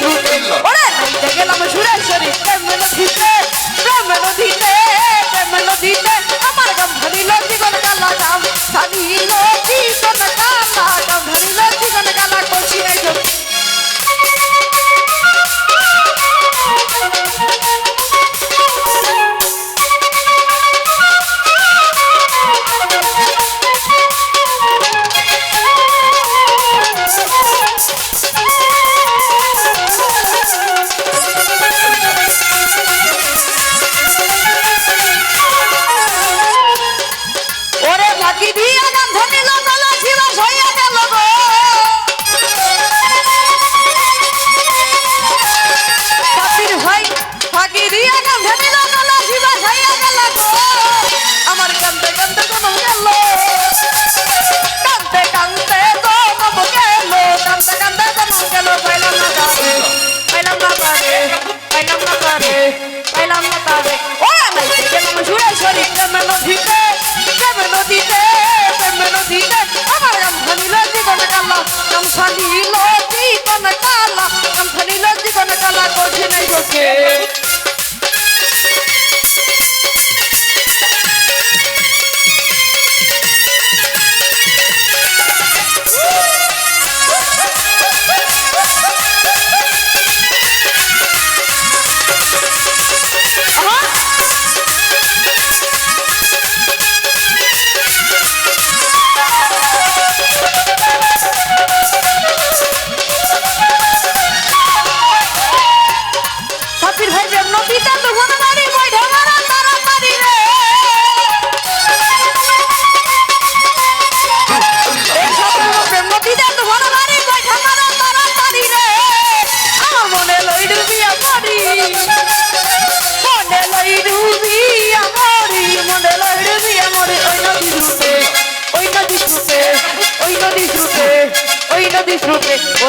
¡Vamos!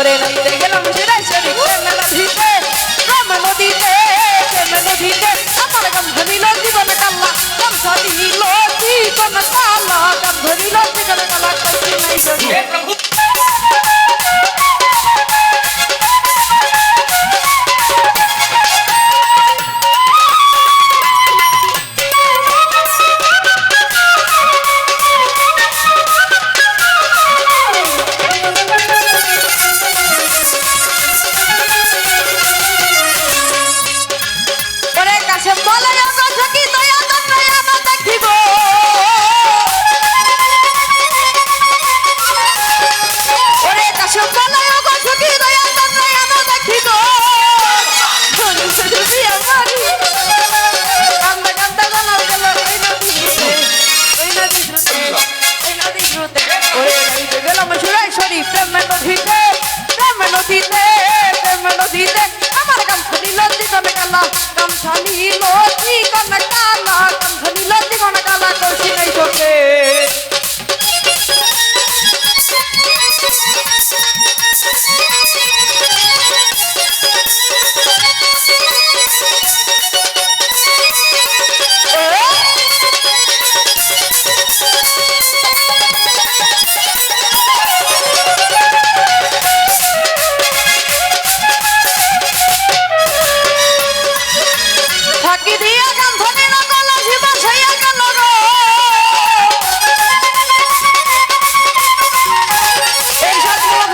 ஒரே நந்தை கண்ணட்டார்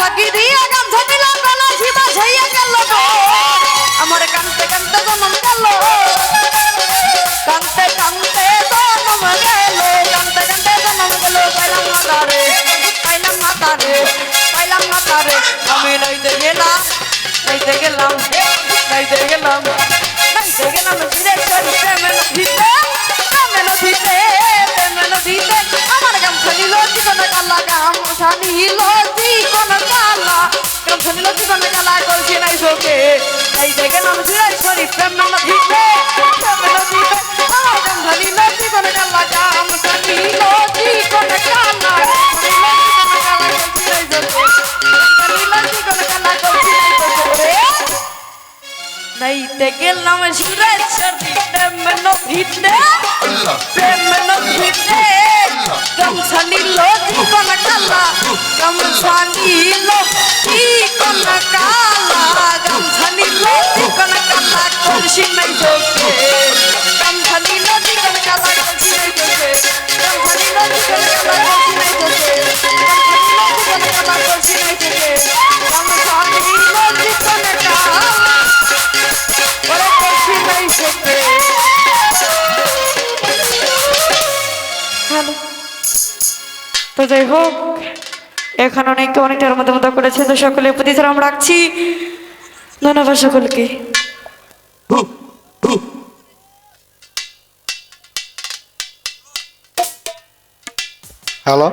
ডাকি দিয়া গান ধরিল বেলা জীবা ঝাইয়া গেল আমার কানতে কানতে জনম গেল। কানতে কানতে জনম গেল। কানতে কানতে জনম গেল, পাইলাম মাতারে। পাইলাম মাতারে পাইলাম মাতারে। আমি লইতে গেলাম লইতে গেলাম লইতে গেলাম। লইতে গেলাম ফিরে প্রেমে নদীতে প্রেমে নদীতে প্রেমে নদীতে। আমার গাম ছাড়িল জীবনে কালা কালা গাম ছানিল জীবন কালা করছি নাই চোখে। নাইতে গেলাম সুরেশ্বরী প্রেম নদীতে প্রেম তো যাই হোক, এখন অনেকে অনেকটার মধ্যে মতো করেছে তো সকলে প্রতি আমরা রাখছি। ধন্যবাদ সকলকে। হ্যালো